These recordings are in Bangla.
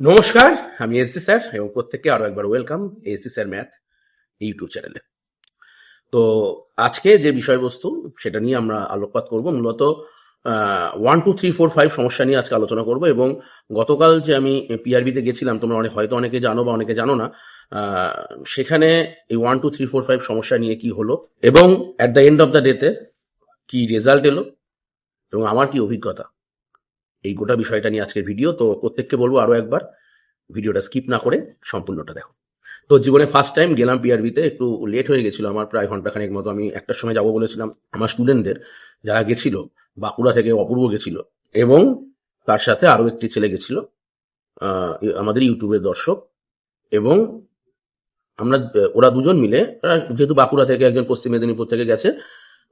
নমস্কার, আমি এসডি স্যার এবং প্রত্যেককে আরও একবার welcome S SD sir math YouTube চ্যানেলে তো আজকে যে বিষয়বস্তু, সেটা নিয়ে আমরা আলোকপাত করব, মূলত one two three four five সমস্যা নিয়ে আজকে আলোচনা করব এবং গতকাল যে আমি পিআরবিতে গেছিলাম, তোমরা অনেক, হয়তো অনেকে জানো বা অনেকে জানো না সেখানে এই one two three four five সমস্যা নিয়ে কি হলো এবং at the end of the ডেতে কি রেজাল্ট এলো এবং আমার কি অভিজ্ঞতা। এই গোটা বিষয়টা নিয়ে আজকের ভিডিও তো প্রত্যেককে বলব আরও একবার ভিডিওটা স্কিপ না করে সম্পূর্ণটা দেখো। তো জীবনে ফার্স্ট টাইম গেলাম পিআরবিতে একটু লেট হয়ে গেছিল, আমার প্রায় ঘন্টাখানেক মতো আমি একটার সময় যাব বলেছিলাম আমার স্টুডেন্টদের যারা গেছিল, বাঁকুড়া থেকে অপূর্ব গেছিল, এবং তার সাথে আরও একটি ছেলে গেছিল আমাদের ইউটিউবের দর্শক, এবং আমরা, ওরা দুজন মিলে যেহেতু বাঁকুড়া থেকে একজন পশ্চিম মেদিনীপুর থেকে গেছে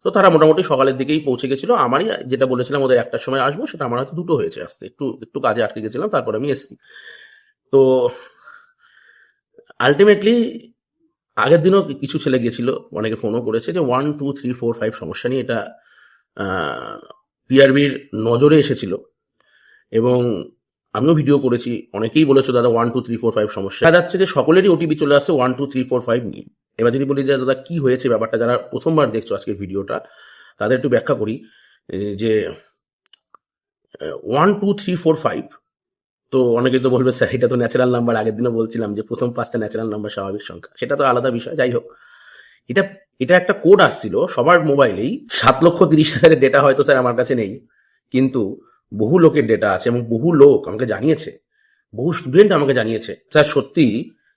তো তারা মোটামুটি সকালের দিকেই পৌঁছে গেছিল। আমারই যেটা বলেছিলাম, ওদের একটার সময় আসব, সেটা আমার হয়তো দুটো হয়েছে আসতে। একটু একটু কাজে আটকে গেছিলাম, তারপরে আমি এসেছি। তো আলটিমেটলি আগের দিনও কিছু ছেলে গেছিল, অনেকে ফোনও করেছে যে one two three four five সমস্যা নিয়ে এটা পিআরবির নজরে এসেছিল। এবং আমিও ভিডিও করেছি, অনেকেই বলেছ, দাদা one two three four five সমস্যা। দেখা যাচ্ছে যে সকলেরই ওটিপি চলে আসছে one two three four five নিয়ে। এবার যদি বলি যে, দাদা, কী হয়েছে ব্যাপারটা? যারা প্রথমবার দেখছ আজকের ভিডিওটা, তাদের একটু ব্যাখ্যা করি যে one two three four five তো অনেকে তো বলবে, স্যার, এটা তো ন্যাচারাল নাম্বার আগের দিনও বলছিলাম যে, প্রথম পাঁচটা ন্যাচারাল নাম্বার স্বাভাবিক সংখ্যা। সেটা তো আলাদা বিষয়, যাই হোক। এটা এটা একটা কোড আসছিল, সবার মোবাইলেই, সাত লক্ষ তিরিশ হাজারের ডেটা হয়তো, স্যার, আমার কাছে নেই, কিন্তু বহু লোকের ডেটা আছে এবং বহু লোক আমাকে জানিয়েছে, বহু স্টুডেন্ট আমাকে জানিয়েছে, স্যার সত্যি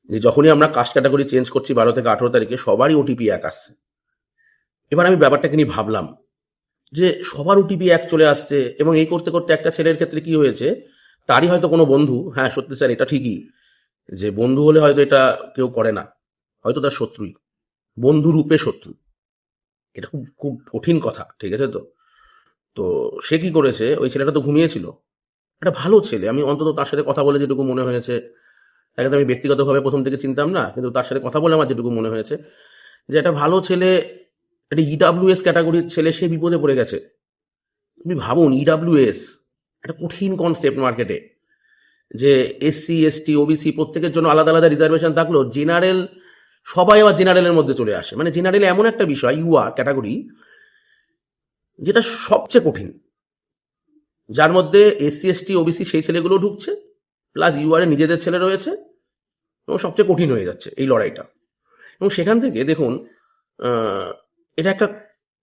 যে যখনই আমরা কাস্ট ক্যাটাগরি চেঞ্জ করছি বারো থেকে আঠেরো তারিখে, সবারই ওটিপি এক আসছে। এবার আমি ব্যাপারটাকে নিয়ে ভাবলাম যে সবার ওটিপি এক চলে আসছে এবং এই করতে করতে একটা ছেলের ক্ষেত্রে কি হয়েছে, তারই হয়তো কোনো বন্ধু হ্যাঁ সত্যি স্যার, এটা ঠিকই, যে বন্ধু হলে হয়তো এটা কেউ করে না, হয়তো তার শত্রুই, বন্ধু রূপে শত্রু। এটা খুব খুব কঠিন কথা, ঠিক আছে তো? তো সে কি করেছে, ওই ছেলেটা তো ঘুমিয়েছিল। একটা ভালো ছেলে, আমি অন্তত তার সাথে কথা বলে যেটুকু মনে হয়েছে তাকে তো আমি ব্যক্তিগতভাবে প্রথম থেকে চিনতাম না, কিন্তু তার সাথে কথা বলে আমার যেটুকু মনে হয়েছে, যে একটা ভালো ছেলে, একটা ইডাব্লিউএস ক্যাটাগরির ছেলে সে বিপদে পড়ে গেছে। তুমি ভাবুন ইডাব্লিউএস একটা কঠিন কনসেপ্ট মার্কেটে যে এসসি এসটি ওবিসি প্রত্যেকের জন্য আলাদা আলাদা রিজার্ভেশন থাকলেও জেনারেল সবাই আবার জেনারেলের মধ্যে চলে আসে। মানে জেনারেল এমন একটা বিষয় ইউআর ক্যাটাগরি যেটা সবচেয়ে কঠিন। যার মধ্যে এসসি এসটি ওবিসি সেই ছেলেগুলো ঢুকছে প্লাস ইউআর নিজেদের ছেলে রয়েছে। এবং সবচেয়ে কঠিন হয়ে যাচ্ছে এই লড়াইটা। এবং সেখান থেকে দেখুন এটা একটা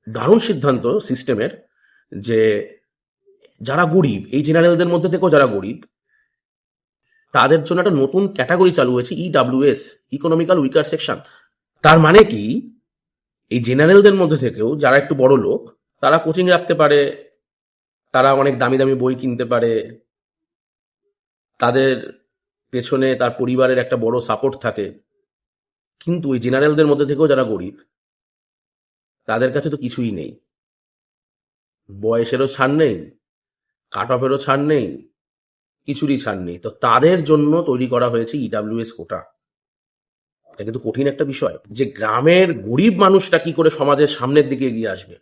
দারুণ সিদ্ধান্ত সিস্টেমের যে যারা গরিব, এই জেনারেলদের মধ্যে থেকেও যারা গরিব, তাদের জন্য একটা নতুন ক্যাটাগরি চালু হয়েছে ইডাব্লিউএস ইকোনমিক্যাল উইকার সেকশন তার মানে কি? এই জেনারেলদের মধ্যে থেকেও যারা একটু বড় লোক, তারা কোচিং রাখতে পারে, তারা অনেক দামি দামি বই কিনতে পারে, তাদের পেছনে তার পরিবারের একটা বড় সাপোর্ট থাকে। কিন্তু ওই জেনারেলদের মধ্যে থেকেও যারা গরিব, তাদের কাছে তো কিছুই নেই। বয়সেরও ছাড় নেই কাট অফেরও ছাড় নেই, কিছুরই ছাড় নেই। তো তাদের জন্য তৈরি করা হয়েছে ইডাব্লিউএস কোটা এটা কিন্তু কঠিন একটা বিষয়। যে গ্রামের গরিব মানুষটা কি করে সমাজের সামনের দিকে এগিয়ে আসবে?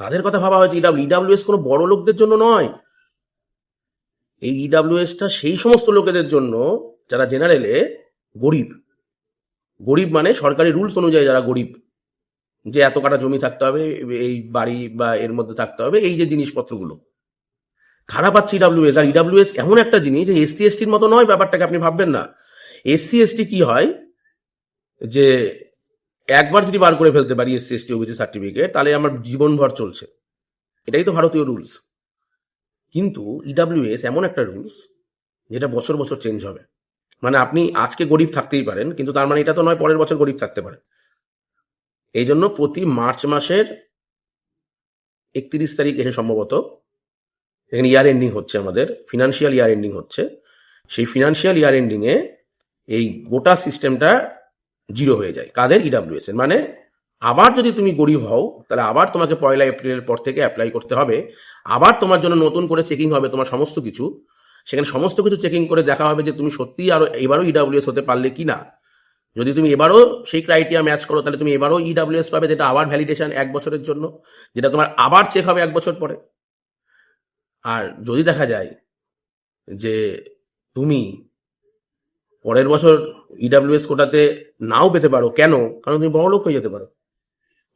তাদের কথা ভাবা হয়েছে ইডাব্লিউ ইডাব্লিউএস কোনো বড় লোকদের জন্য নয়। এই ইডাব্লিউএসটা সেই সমস্ত লোকেদের জন্য যারা জেনারেলে গরিব। গরিব মানে সরকারি রুলস অনুযায়ী যারা গরিব, যে এত কাটা জমি থাকতে হবে, এই বাড়ি বা এর মধ্যে থাকতে হবে, এই যে জিনিসপত্রগুলো। খারাপ পাচ্ছে ইডাব্লিউএস আর ইডাব্লিউএস এমন একটা জিনিস যে এসসি এসটির মতো নয়, ব্যাপারটাকে আপনি ভাববেন না। এসসি এসটি কি হয়? যে একবার যদি বার করে ফেলতে পারি এসসি এসটি ওবিসি সার্টিফিকেট তাহলে আমার জীবনভর চলছে। এটাই তো ভারতীয় রুলস কিন্তু ইডাব্লিউএস এমন একটা রুলস যেটা বছর বছর চেঞ্জ হবে। মানে আপনি আজকে গরিব থাকতেই পারেন, কিন্তু তার মানে এটা তো নয় পরের বছর গরিব থাকতে পারে। এই জন্য প্রতি মার্চ মাসের একত্রিশ তারিখ এসে সম্ভবত এখানে ইয়ার এন্ডিং হচ্ছে আমাদের ফিনান্সিয়াল ইয়ার এন্ডিং হচ্ছে। সেই ফিনান্সিয়াল ইয়ার এন্ডিংয়ে এই গোটা সিস্টেমটা জিরো হয়ে যায়। কাদের? ইডাব্লিউএস এর। মানে আবার যদি তুমি গরিব হও, তাহলে আবার তোমাকে পয়লা এপ্রিলের পর থেকে অ্যাপ্লাই করতে হবে। আবার তোমার জন্য নতুন করে চেকিং হবে, তোমার সমস্ত কিছু। সেখানে সমস্ত কিছু চেকিং করে দেখা হবে যে তুমি সত্যিই আরও, এবারও ইডাব্লিউএস হতে পারলে কি না যদি তুমি এবারও সেই ক্রাইটেরিয়া ম্যাচ করো, তাহলে তুমি এবারও ইডাব্লিউএস পাবে, যেটা আবার ভ্যালিডেশন এক বছরের জন্য, যেটা তোমার আবার চেক হবে এক বছর পরে। আর যদি দেখা যায় যে তুমি পরের বছর ইডাব্লিউএস কোটাতে নাও পেতে পারো, কেন? কারণ তুমি বড়লোক হয়ে যেতে পারো।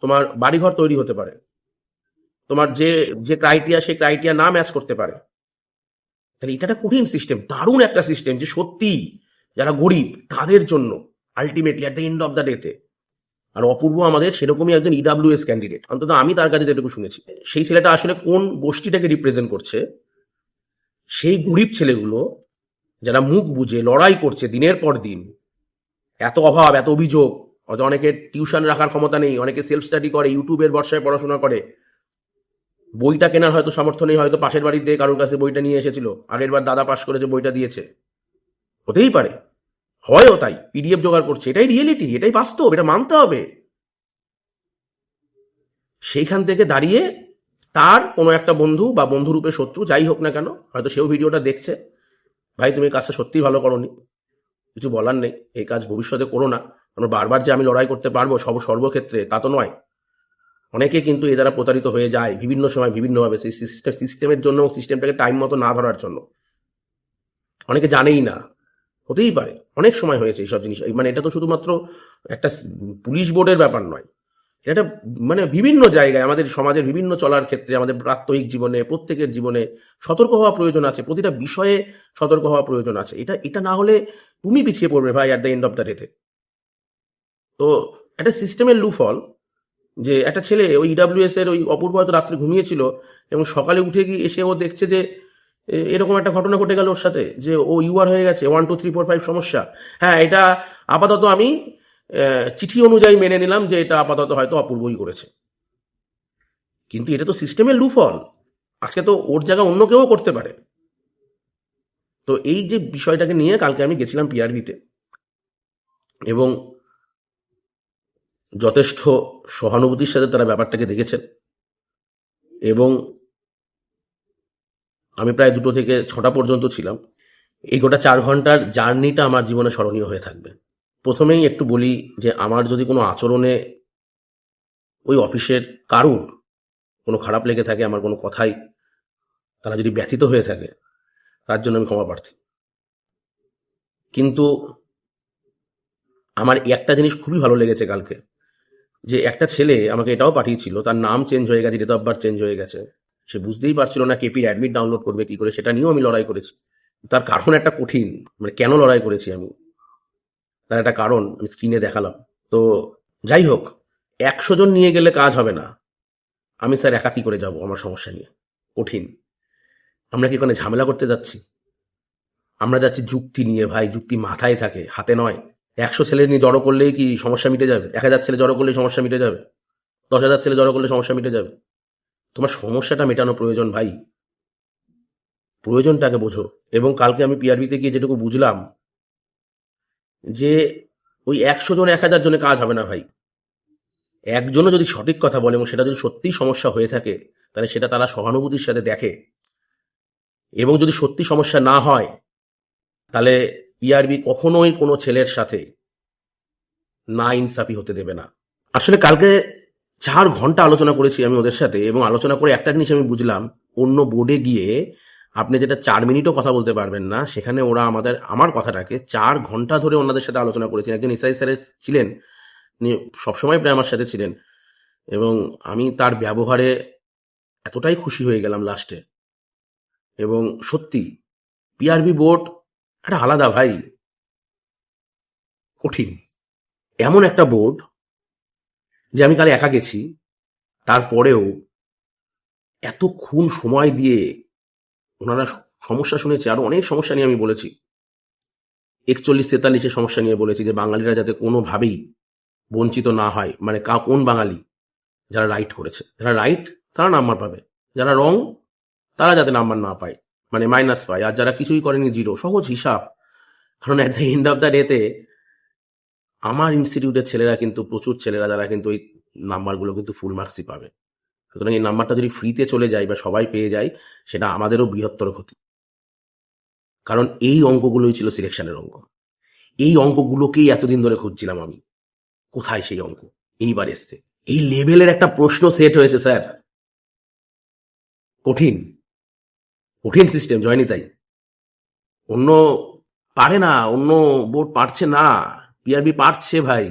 তোমার বাড়িঘর তৈরি হতে পারে। তোমার যে যে ক্রাইটেরিয়া সেই ক্রাইটেরিয়া না ম্যাচ করতে পারে। তাহলে এটা একটা কঠিন সিস্টেম দারুণ একটা সিস্টেম যে সত্যি যারা গরিব, তাদের জন্য ultimately at the end of the ডেতে আর অপূর্ব আমাদের সেরকমই একজন ইডাব্লিউএস ক্যান্ডিডেট অন্তত আমি তার কাছে যেটুকু শুনেছি। সেই ছেলেটা আসলে কোন গোষ্ঠীটাকে রিপ্রেজেন্ট করছে? সেই গরিব ছেলেগুলো যারা মুখ বুঝে লড়াই করছে দিনের পর দিন, এত অভাব, এত অভিযোগ হয়তো অনেকের টিউশন রাখার ক্ষমতা নেই, অনেকে সেলফ স্টাডি করে, ইউটিউবের বর্ষায় পড়াশোনা করে। বইটা কেনার হয়তো সামর্থ্য নেই, হয়তো পাশের বাড়িতে কারোর কাছে বইটা নিয়ে এসেছিল, আগের বার দাদা পাশ করেছে, বইটা দিয়েছে। হতেই পারে, হয়ও তাই পিডিএফ জোগাড় করছে, এটাই রিয়েলিটি এটাই বাস্তব, এটা মানতে হবে। সেইখান থেকে দাঁড়িয়ে তার কোনো একটা বন্ধু বা বন্ধুরূপে শত্রু, যাই হোক না কেন, হয়তো সেও ভিডিওটা দেখছে। ভাই, তুমি কাজটা সত্যিই ভালো করনি। কিছু বলার নেই, এই কাজ ভবিষ্যতে করো না। কারণ বারবার যে আমি লড়াই করতে পারব সব সর্বক্ষেত্রে তা তো নয়। অনেকে কিন্তু এ দ্বারা প্রতারিত হয়ে যায় বিভিন্ন সময় বিভিন্নভাবে সেই সিস্টেম সিস্টেমের জন্য সিস্টেমটাকে টাইম মতো না ধরার জন্য। অনেকে জানেই না, হতেই পারে। অনেক সময় হয়েছে এইসব জিনিস। মানে এটা তো শুধুমাত্র একটা পুলিশ বোর্ডের ব্যাপার নয়। এটা মানে বিভিন্ন জায়গায় আমাদের সমাজের বিভিন্ন চলার ক্ষেত্রে, আমাদের প্রাত্যহিক জীবনে, প্রত্যেকের জীবনে সতর্ক হওয়া প্রয়োজন আছে, প্রতিটা বিষয়ে সতর্ক হওয়া প্রয়োজন আছে। এটা এটা না হলে তুমি পিছিয়ে পড়বে ভাই at the end of the ডেতে তো একটা সিস্টেমের লুফল যে একটা ছেলে ওই ইডাব্লিউএস এর ওই অপূর্ব হয়তো রাত্রে ঘুমিয়েছিল এবং সকালে উঠে গিয়ে এসে ও দেখছে যে এরকম একটা ঘটনা ঘটে গেল ওর সাথে যে ও ইউআর হয়ে গেছে one two three four five সমস্যা। হ্যাঁ এটা আপাতত আমি চিঠি অনুযায়ী মেনে নিলাম যে এটা আপাতত হয়তো অপূর্বই করেছে। কিন্তু এটা তো সিস্টেমের লুফল। আজকে তো ওর জায়গা অন্য কেউ করতে পারে। তো এই যে বিষয়টাকে নিয়ে কালকে আমি গেছিলাম পিআরবিতে এবং যথেষ্ট সহানুভূতির সাথে তারা ব্যাপারটাকে দেখেছেন। এবং আমি প্রায় দুটো থেকে ছটা পর্যন্ত ছিলাম। এই গোটা চার ঘণ্টার জার্নিটা আমার জীবনে স্মরণীয় হয়ে থাকবে। প্রথমেই একটু বলি যে আমার যদি কোনো আচরণে ওই অফিসের কারুর কোনো খারাপ লেগে থাকে, আমার কোনো কথাই তারা যদি ব্যথিত হয়ে থাকে, তার জন্য আমি ক্ষমা প্রার্থী। কিন্তু আমার একটা জিনিস খুবই ভালো লেগেছে কালকে। যে একটা ছেলে আমাকে এটাও পাঠিয়েছিল, তার নাম চেঞ্জ হয়ে গেছে ডেট অফ বার্থ চেঞ্জ হয়ে গেছে। সে বুঝতেই পারছিল না কেপির অ্যাডমিট ডাউনলোড করবে কি করে, সেটা নিয়েও আমি লড়াই করেছি। তার কারণ একটা কঠিন মানে কেন লড়াই করেছি আমি? তার একটা কারণ আমি স্ক্রিনে দেখালাম। তো যাই হোক, একশো জন নিয়ে গেলে কাজ হবে না। আমি স্যার একা কি করে যাব আমার সমস্যা নিয়ে? কঠিন। আমরা কি ওখানে ঝামেলা করতে যাচ্ছি? আমরা যাচ্ছি যুক্তি নিয়ে ভাই, যুক্তি মাথায় থাকে, হাতে নয়। একশো ছেলে নিয়ে জড়ো করলেই কি সমস্যা মিটে যাবে? এক হাজার ছেলে জড়ো করলেই সমস্যা মিটে যাবে? দশ হাজার ছেলে জড়ো করলে সমস্যা মিটে যাবে? তোমার সমস্যাটা মেটানো প্রয়োজন ভাই। প্রয়োজনটাকে বোঝো। এবং কালকে আমি পিআরবিতে গিয়ে যেটুকু বুঝলাম, যে ওই একশো জন, এক হাজার জনে কাজ হবে না ভাই। একজনও যদি সঠিক কথা বলে এবং সেটা যদি সত্যিই সমস্যা হয়ে থাকে, তাহলে সেটা তারা সহানুভূতির সাথে দেখে। এবং যদি সত্যি সমস্যা না হয়, তাহলে পিআরবি কখনোই কোনো ছেলের সাথে না ইনসাফি হতে দেবে না। আসলে কালকে চার ঘণ্টা আলোচনা করেছি আমি ওদের সাথে এবং আলোচনা করে একটা জিনিস আমি বুঝলাম, অন্য বোর্ডে গিয়ে আপনি যেটা চার মিনিটও কথা বলতে পারবেন না, সেখানে ওরা আমাদের, আমার কথাটাকে চার ঘণ্টা ধরে ওনাদের সাথে আলোচনা করেছেন। একজন ইসাই স্যারের ছিলেন উনি সবসময় প্রায় আমার সাথে ছিলেন এবং আমি তার ব্যবহারে এতটাই খুশি হয়ে গেলাম লাস্টে এবং সত্যি, পিআরবি বোর্ড একটা আলাদা ভাই। কঠিন। এমন একটা বোর্ড যে আমি কাল একা গেছি, তারপরেও এতক্ষণ সময় দিয়ে ওনারা সমস্যা শুনেছে, আরও অনেক সমস্যা নিয়ে আমি বলেছি। একচল্লিশ তেতাল্লিশের সমস্যা নিয়ে বলেছি যে বাঙালিরা যাতে কোনোভাবেই বঞ্চিত না হয় মানে কা, কোন বাঙালি যারা রাইট করেছে। যারা রাইট তারা নাম্বার পাবে। যারা রং তারা যাতে নাম্বার না পায়। মানে মাইনাস পায় আর যারা কিছুই করেনি জিরো সহজ হিসাব। কারণ at the end of the ডেতে আমার ইনস্টিটিউটের ছেলেরা কিন্তু, প্রচুর ছেলেরা যারা কিন্তু ওই নাম্বারগুলো কিন্তু ফুল মার্কসই পাবে। সুতরাং এই নাম্বারটা যদি ফ্রিতে চলে যায় বা সবাই পেয়ে যায়, সেটা আমাদেরও বৃহত্তর ক্ষতি। কারণ এই অঙ্কগুলোই ছিল সিলেকশনের অঙ্ক। এই অঙ্কগুলোকেই এতদিন ধরে খুঁজছিলাম আমি। কোথায় সেই অঙ্ক? এইবার এসছে। এই লেভেলের একটা প্রশ্ন সেট হয়েছে স্যার কঠিন। কঠিন সিস্টেম জয়নি তাই। অন্য পারে না, অন্য বোর্ড পারছে না। পিআরবি পারছে ভাই।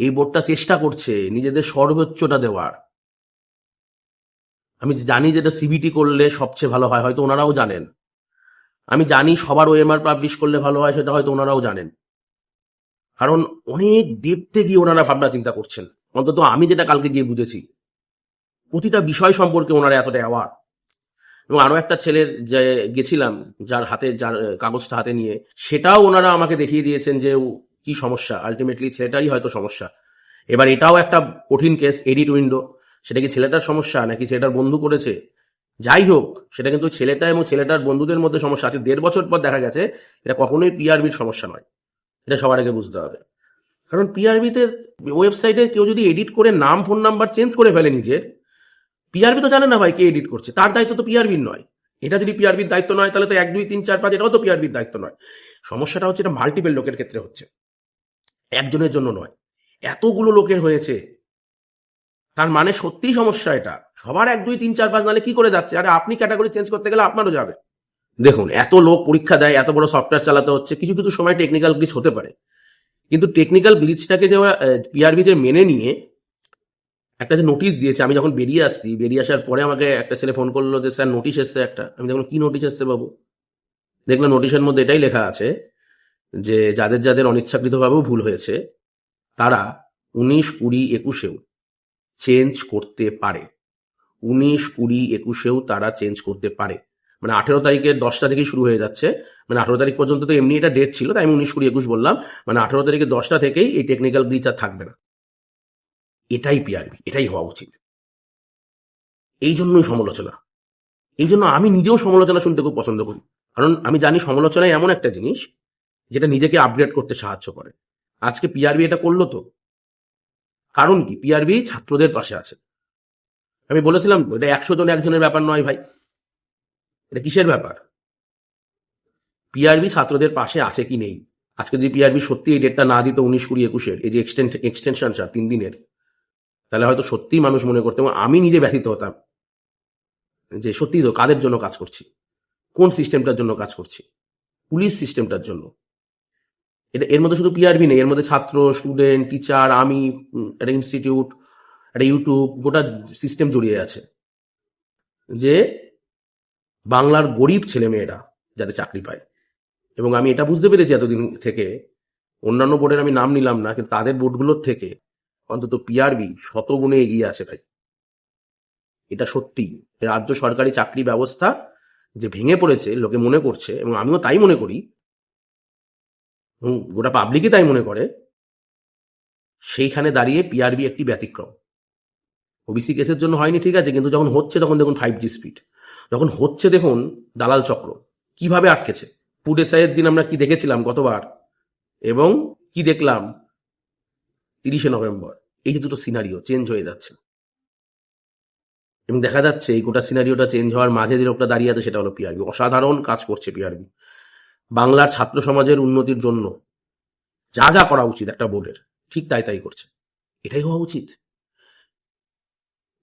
এই বোর্ডটা চেষ্টা করছে নিজেদের সর্বোচ্চটা দেওয়ার। আমি জানি যেটা সিবিটি করলে সবচেয়ে ভালো হয়, হয়তো ওনারাও জানেন। আমি জানি সবার ওএমআর পাবলিশ করলে ভালো হয়, সেটা হয়তো ওনারাও জানেন। কারণ অনেক ডেপতে গিয়ে ওনারা ভাবনা চিন্তা করছেন। অন্তত আমি যেটা কালকে গিয়ে বুঝেছি, প্রতিটা বিষয় সম্পর্কে ওনারা এতটা অ্যাওয়ার এবং আরও একটা ছেলের যে গেছিলাম, যার হাতে, যার কাগজটা হাতে নিয়ে, সেটাও ওনারা আমাকে দেখিয়ে দিয়েছেন যে কি সমস্যা। আলটিমেটলি ছেলেটারই হয়তো সমস্যা। এবার এটাও একটা কঠিন কেস এডিট উইন্ডো সেটা কি ছেলেটার সমস্যা নাকি ছেলেটার বন্ধু করেছে? যাই হোক, সেটা কিন্তু ছেলেটা এবং ছেলেটার বন্ধুদের মধ্যে সমস্যা আছে। দেড় বছর পর দেখা গেছে, এটা কখনোই পিআরবির সমস্যা নয়। এটা সবার আগে বুঝতে হবে। কারণ পিআরবিতে ওয়েবসাইটে কেউ যদি এডিট করে নাম ফোন নাম্বার চেঞ্জ করে ফেলে নিজের পিআরবি তো জানে না ভাই কে এডিট করছে। তার দায়িত্ব তো পিআরবির নয়। এটা যদি পিআরবির দায়িত্ব নয়, তাহলে তো এক, দুই, তিন, চার, পাঁচ, এটাও তো পিআরবির দায়িত্ব নয়। সমস্যাটা হচ্ছে এটা মাল্টিপল লোকের ক্ষেত্রে হচ্ছে। একজনের জন্য নয়। এতগুলো লোকের হয়েছে। তার মানে সত্যিই সমস্যা এটা। সবার এক, দুই, তিন, চার, পাঁচ নালে কি করে যাচ্ছে? আরে আপনি ক্যাটাগরি চেঞ্জ করতে গেলে আপনারও যাবে। দেখুন, এত লোক পরীক্ষা দেয়, এত বড় সফটওয়্যার চালাতে হচ্ছে, কিছু কিছু সময় টেকনিক্যাল গ্লিচ হতে পারে। কিন্তু টেকনিক্যাল গ্লিচটাকে যে পিআরবি যে মেনে নিয়ে একটা যে নোটিশ দিয়েছে, আমি যখন বেরিয়ে আসছি, বেরিয়ে আসার পরে আমাকে একটা ছেলে ফোন করল যে, স্যার নোটিশ এসছে একটা। আমি দেখলাম, কি নোটিশ এসছে বাবু? দেখলাম নোটিশের মধ্যে এটাই লেখা আছে যে, যাদের যাদের অনিচ্ছাকৃতভাবেও ভুল হয়েছে, তারা উনিশ কুড়ি একুশেও চেঞ্জ করতে পারে। উনিশ কুড়ি একুশেও তারা চেঞ্জ করতে পারে। মানে আঠেরো তারিখের দশটা থেকেই শুরু হয়ে যাচ্ছে। মানে আঠেরো তারিখ পর্যন্ত তো এমনি এটা ডেট ছিল, তাই আমি উনিশ কুড়ি একুশ বললাম। মানে আঠেরো তারিখের দশটা থেকেই এই টেকনিক্যাল ব্রিচ আর থাকবে না। এটাই পিআরবি এটাই হওয়া উচিত। এই জন্যই সমালোচনা। এই জন্য আমি নিজেও সমালোচনা শুনতে খুব পছন্দ করি। কারণ আমি জানি সমালোচনায় এমন একটা জিনিস যেটা নিজেকে আপগ্রেড করতে সাহায্য করে। আজকে পিআরবি এটা করল তো। কারণ কি? পিআরবি ছাত্রদের পাশে আছে। আমি বলেছিলাম, এটা একশো জন একজনের ব্যাপার নয় ভাই। এটা কিসের ব্যাপার? পিআরবি ছাত্রদের পাশে আছে কি নেই? আজকে যদি পিআরবি সত্যি এই ডেটটা না দিত উনিশ কুড়ি একুশের, এই যে এক্সটেনশন এক্সটেনশনটা তিন দিনের তাহলে হয়তো সত্যিই মানুষ মনে করতো, এবং আমি নিজে ব্যথিত হতাম যে সত্যি তো কাদের জন্য কাজ করছি? কোন সিস্টেমটার জন্য কাজ করছি? পুলিশ সিস্টেমটার জন্য। এটা, এর মধ্যে শুধু পিআরবি নেই, এর মধ্যে ছাত্র স্টুডেন্ট টিচার আমি একটা ইনস্টিটিউট একটা ইউটিউব গোটা সিস্টেম জড়িয়ে আছে। যে বাংলার গরিব ছেলে ছেলেমেয়েরা যাতে চাকরি পায়। এবং আমি এটা বুঝতে পেরেছি এতদিন থেকে, অন্যান্য বোর্ডের আমি নাম নিলাম না, কিন্তু তাদের বোর্ডগুলোর থেকে অন্তত পিআরবি শতগুণে এগিয়ে আছে ভাই। এটা সত্যি। রাজ্য সরকারি চাকরি ব্যবস্থা যে ভেঙে পড়েছে, লোকে মনে করছে, এবং আমিও তাই মনে করি গোটা পাবলিকই তাই মনে করে, সেইখানে দাঁড়িয়ে পিআরবি একটি ব্যতিক্রম। ওবিসি কেসের জন্য হয়নি, ঠিক আছে, কিন্তু যখন হচ্ছে তখন দেখুন ফাইভ জি স্পিড যখন হচ্ছে দেখুন দালাল চক্র, কীভাবে আটকেছে? ফুড এসআইয়ের দিন আমরা কি দেখেছিলাম গতবার? এবং কি দেখলাম? তিরিশে নভেম্বর। এই যে দুটো সিনারিও চেঞ্জ হয়ে যাচ্ছে। এবং দেখা যাচ্ছে এই গোটা সিনারিওটা চেঞ্জ হওয়ার মাঝে যে লোকটা দাঁড়িয়ে আছে সেটা হলো পিআরবি অসাধারণ কাজ করছে পিআরবি বাংলার ছাত্র সমাজের উন্নতির জন্য যা যা করা উচিত একটা বোর্ডের, ঠিক তাই তাই করছে। এটাই হওয়া উচিত।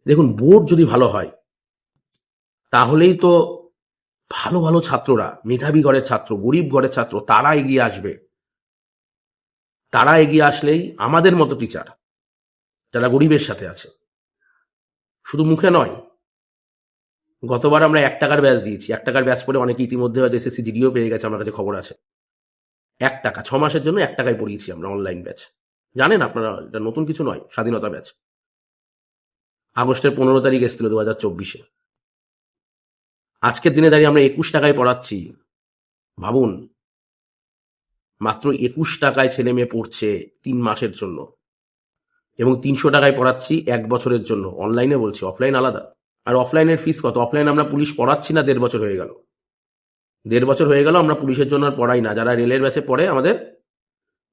দেখুন, বোর্ড যদি ভালো হয়, তাহলেই তো ভালো ভালো ছাত্ররা, মেধাবী ঘরের ছাত্র, গরিব ঘরের ছাত্র, তারা এগিয়ে আসবে। তারা এগিয়ে আসলেই আমাদের মতো টিচার যারা গরিবের সাথে আছে। শুধু মুখে নয়, গতবার আমরা এক টাকার ব্যাচ দিয়েছি। এক টাকার ব্যাচ পরে অনেকে ইতিমধ্যে হয়তো এসএসসি জিডিও পেয়ে গেছে, আমার কাছে খবর আছে। এক টাকা, ছ মাসের জন্য এক টাকায় পড়িয়েছি আমরা অনলাইন ব্যাচ। জানেন আপনারা, এটা নতুন কিছু নয়, স্বাধীনতা ব্যাচ। আগস্টের পনেরো তারিখ এসেছিল দু হাজার চব্বিশে। আজকের দিনে দাঁড়িয়ে আমরা একুশ টাকায় পড়াচ্ছি। ভাবুন, মাত্র একুশ টাকায় ছেলে মেয়ে পড়ছে তিন মাসের জন্য। এবং তিনশো টাকায় পড়াচ্ছি এক বছরের জন্য। অনলাইনে বলছি অফলাইন আলাদা। আর অফলাইনের ফিস কত? অফলাইন আমরা পুলিশ পড়াচ্ছি না, দেড় বছর হয়ে গেল। দেড় বছর হয়ে গেল, আমরা পুলিশের জন্য আর পড়াই না। যারা রেলের ব্যাচে পড়ে আমাদের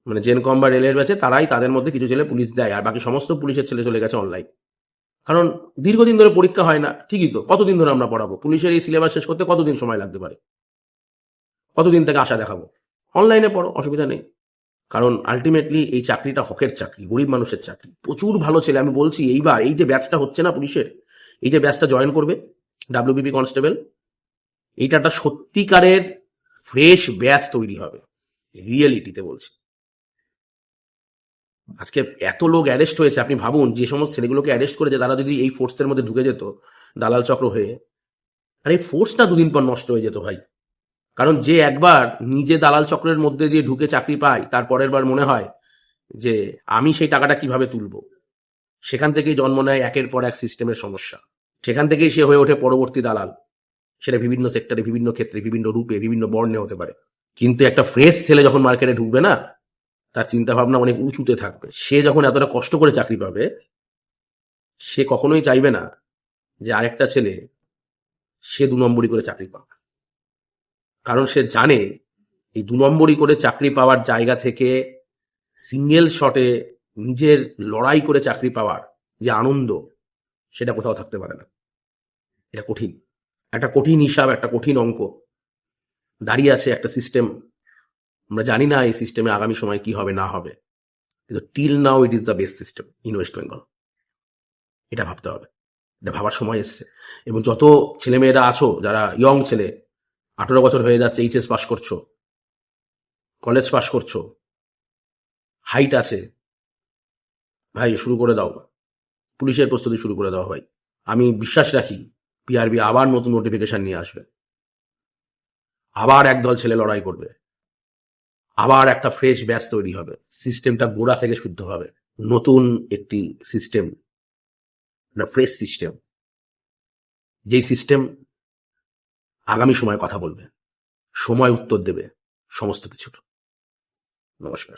মানে জেনকম বা রেলের ব্যাচে তারাই তাদের মধ্যে কিছু ছেলে পুলিশ দেয়। আর বাকি সমস্ত পুলিশের ছেলে চলে গেছে অনলাইন কারণ দীর্ঘদিন ধরে পরীক্ষা হয় না, ঠিকই তো। কতদিন ধরে আমরা পড়াবো? পুলিশের এই সিলেবাস শেষ করতে কতদিন সময় লাগতে পারে? কতদিন থেকে আশা দেখাবো? অনলাইনে পড়ো, অসুবিধা নেই। কারণ আলটিমেটলি এই চাকরিটা হকের চাকরি, গরিব মানুষের চাকরি। প্রচুর ভালো ছেলে, আমি বলছি, এইবার এই যে ব্যাচটা হচ্ছে না পুলিশের, এই যে ব্যাচটা জয়েন করবে ডাব্লিউবিপি কনস্টেবল এইটা একটা সত্যিকারের ফ্রেশ ব্যাচ তৈরি হবে রিয়েলিটিতে বলছি। আজকে এত লোক অ্যারেস্ট হয়েছে, আপনি ভাবুন, যে সমস্ত ছেলেগুলোকে অ্যারেস্ট করেছে, তারা যদি এই ফোর্সের মধ্যে ঢুকে যেত, দালাল চক্র হয়ে, আর এই ফোর্সটা দুদিন পর নষ্ট হয়ে যেত ভাই। কারণ যে একবার নিজে দালাল চক্রের মধ্যে দিয়ে ঢুকে চাকরি পায়, তার পরের বার মনে হয় যে আমি সেই টাকাটা কীভাবে তুলবো? সেখান থেকেই জন্ম নেয় একের পর এক সিস্টেমের সমস্যা। সেখান থেকেই সে হয়ে ওঠে পরবর্তী দালাল। সেটা বিভিন্ন সেক্টরে, বিভিন্ন ক্ষেত্রে, বিভিন্ন রূপে, বিভিন্ন বর্ণে হতে পারে। কিন্তু একটা ফ্রেশ ছেলে যখন মার্কেটে ঢুকবে না, তার চিন্তা ভাবনা অনেক উঁচুতে থাকবে। সে যখন এতটা কষ্ট করে চাকরি পাবে, সে কখনোই চাইবে না যে আরেকটা ছেলে সে দু নম্বরই করে চাকরি পাবে কারণ সে জানে এই দু নম্বরই করে চাকরি পাওয়ার জায়গা থেকে সিঙ্গেল শটে নিজের লড়াই করে চাকরি পাওয়ার যে আনন্দ, সেটা কোথাও থাকতে পারে না। এটা কঠিন। একটা কঠিন হিসাব, একটা কঠিন অঙ্ক। দাঁড়িয়ে আছে একটা সিস্টেম আমরা জানি না এই সিস্টেমে আগামী সময় কি হবে, না হবে। কিন্তু till now it is the best system in West Bengal এটা ভাবতে হবে। এটা ভাবার সময় এসছে। এবং যত ছেলেমেয়েরা আছো, যারা ইয়ং ছেলে আঠেরো বছর হয়ে যাচ্ছে এইচএস পাস করছ কলেজ পাস করছ হাইট আছে। ভাই, শুরু করে দাও। পুলিশের প্রস্তুতি শুরু করে দাও ভাই। আমি বিশ্বাস রাখি পিআরবি আবার নতুন নোটিফিকেশন নিয়ে আসবে। আবার একদল ছেলে লড়াই করবে। আবার একটা ফ্রেশ ব্যাচ তৈরি হবে। সিস্টেমটা গোড়া থেকে শুদ্ধ হবে। নতুন একটি সিস্টেম ফ্রেশ সিস্টেম যেই সিস্টেম আগামী সময়ে কথা বলবে। সময় উত্তর দেবে। সমস্ত কিছুর। নমস্কার।